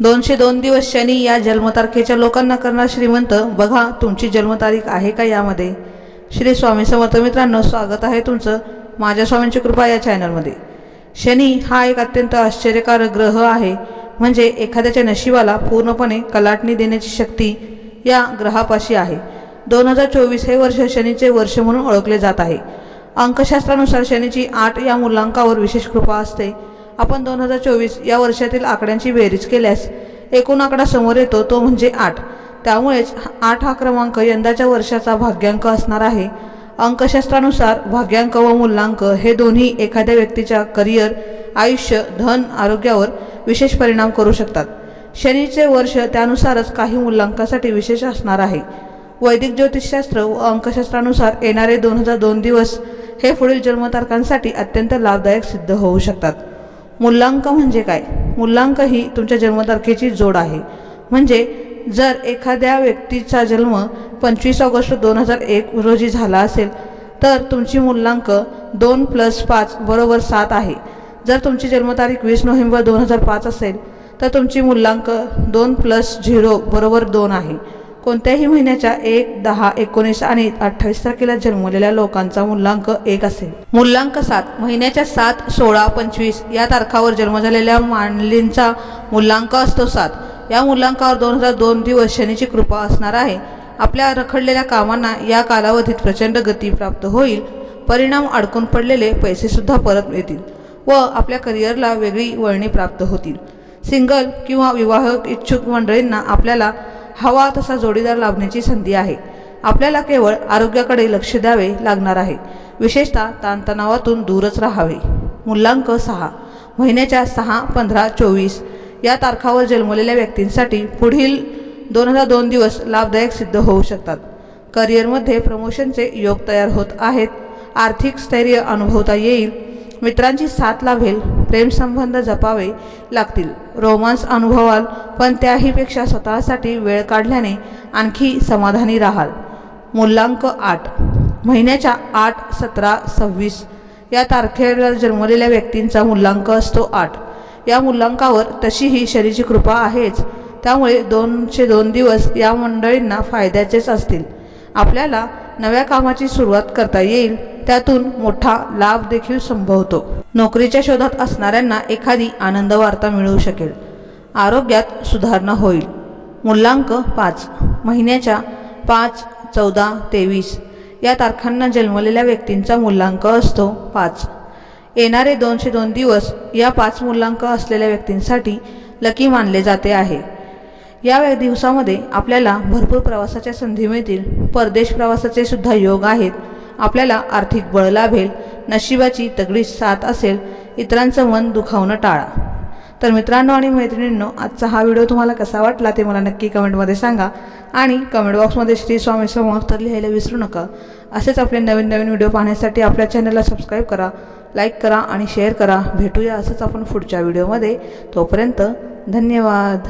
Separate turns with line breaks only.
दोनशे दोन दिवस शनी या जन्मतारखेच्या लोकांना करणार श्रीमंत. बघा तुमची जन्मतारीख आहे का यामध्ये? श्री स्वामी समर्थ मित्रांनो स्वागत आहे तुमचं माझ्या स्वामींची कृपा या चॅनलमध्ये. शनी हा एक अत्यंत आश्चर्यकारक ग्रह आहे. म्हणजे एखाद्याच्या नशिबाला पूर्णपणे कलाटणी देण्याची शक्ती या ग्रहापाशी आहे. दोन हजार चोवीस हे वर्ष शनीचे वर्ष म्हणून ओळखले जात आहे. अंकशास्त्रानुसार शनीची आठ या मूलांकावर विशेष कृपा असते. आपण दोन हजार चोवीस या वर्षातील आकड्यांची बेरीज केल्यास एकूण आकडा समोर येतो तो म्हणजे आठ. त्यामुळेच आठ हा क्रमांक यंदाच्या वर्षाचा भाग्यांक असणार आहे. अंकशास्त्रानुसार भाग्यांक व मूल्यांक हे दोन्ही एखाद्या व्यक्तीच्या करिअर आयुष्य धन आरोग्यावर विशेष परिणाम करू शकतात. शनीचे वर्ष त्यानुसारच काही मूल्यांकासाठी विशेष असणार आहे. वैदिक ज्योतिषशास्त्र व अंकशास्त्रानुसार येणारे दोन हजार दोन दिवस हे पुढील जन्मतारखांसाठी अत्यंत लाभदायक सिद्ध होऊ शकतात. मूल्यांक म्हणजे काय? मूल्यांक ही तुमच्या जन्मतारखेची जोड आहे. म्हणजे जर एखाद्या व्यक्तीचा जन्म पंचवीस ऑगस्ट दोन हजार एक रोजी झाला असेल तर तुमची मूल्यांक दोन प्लस पाच बरोबर सात आहे. जर तुमची जन्मतारीख वीस नोव्हेंबर दोन हजार पाच असेल तर तुमची मूल्यांक दोन प्लस झिरो बरोबर दोन आहे. कोणत्याही महिन्याच्या एक दहा एकोणीस आणि अठ्ठावीस तारखेला जन्मलेल्या लोकांचा मूल्यांक एक असेल. मूल्यांक सात महिन्याच्या सात सोळा पंचवीस या तारखावर जन्म झालेल्या मांडलींचा मूल्यांक असतो सात. या मूल्यांकावर दोन हजार दोन दिवस शनीची कृपा असणार आहे. आपल्या रखडलेल्या कामांना या कालावधीत प्रचंड गती प्राप्त होईल. परिणाम अडकून पडलेले पैसेसुद्धा परत मिळतील व आपल्या करिअरला वेगळी वळणी प्राप्त होतील. सिंगल किंवा विवाह इच्छुक मंडळींना आपल्याला हवा तसा जोडीदार लाभण्याची संधी आहे. आपल्याला केवळ आरोग्याकडे लक्ष द्यावे लागणार आहे. विशेषतः ताणतणावातून दूरच राहावे. मूल्यांक सहा. महिन्याच्या सहा पंधरा चोवीस या तारखावर जन्मलेल्या व्यक्तींसाठी पुढील दोन हजार दोन दिवस लाभदायक सिद्ध होऊ शकतात. करिअरमध्ये प्रमोशनचे योग तयार होत आहेत. आर्थिक स्थैर्य अनुभवता येईल. मित्रांची साथ लाभेल प्रेमसंबंध जपावे लागतील. रोमांस अनुभवाल पण त्याहीपेक्षा स्वतःसाठी वेळ काढल्याने आणखी समाधानी राहाल. मूल्यांक आठ. महिन्याच्या आठ सतरा सव्वीस या तारखेला जन्मलेल्या व्यक्तींचा मूल्यांक असतो आठ. या मूल्यांकावर तशीही शरीची कृपा आहेच. त्यामुळे दोनशे दोन दिवस या मंडळींना फायद्याचेच असतील. आपल्याला नव्या कामाची सुरुवात करता येईल त्यातून मोठा लाभ देखील संभवतो. नोकरीच्या शोधात असणाऱ्यांना एखादी आनंद वार्ता मिळू शकेल. आरोग्यात सुधारणा होईल. मूल्यांक पाच. महिन्याच्या पाच चौदा तेवीस या तारखांना जन्मलेल्या व्यक्तींचा मूल्यांक असतो पाच. येणारे दोनशे दोन दिवस या पाच मूल्यांक असलेल्या व्यक्तींसाठी लकी मानले जाते आहे. या दिवसामध्ये आपल्याला भरपूर प्रवासाच्या संधी मिळतील. परदेश प्रवासाचे सुद्धा योग आहेत. आपल्याला आर्थिक बळ लाभेल. नशिबाची तगडी साथ असेल. इतरांचं मन दुखावणं टाळा. तर मित्रांनो आणि मैत्रिणींनो आजचा हा व्हिडिओ तुम्हाला कसा वाटला ते मला नक्की कमेंटमध्ये सांगा. आणि कमेंट बॉक्समध्ये श्री स्वामी समर्थ लिहायला विसरू नका. असेच आपले नवीन नवीन व्हिडिओ पाहण्यासाठी आपल्या चॅनलला सबस्क्राईब करा लाईक करा आणि शेअर करा. भेटूया असंच आपण पुढच्या व्हिडिओमध्ये. तोपर्यंत धन्यवाद.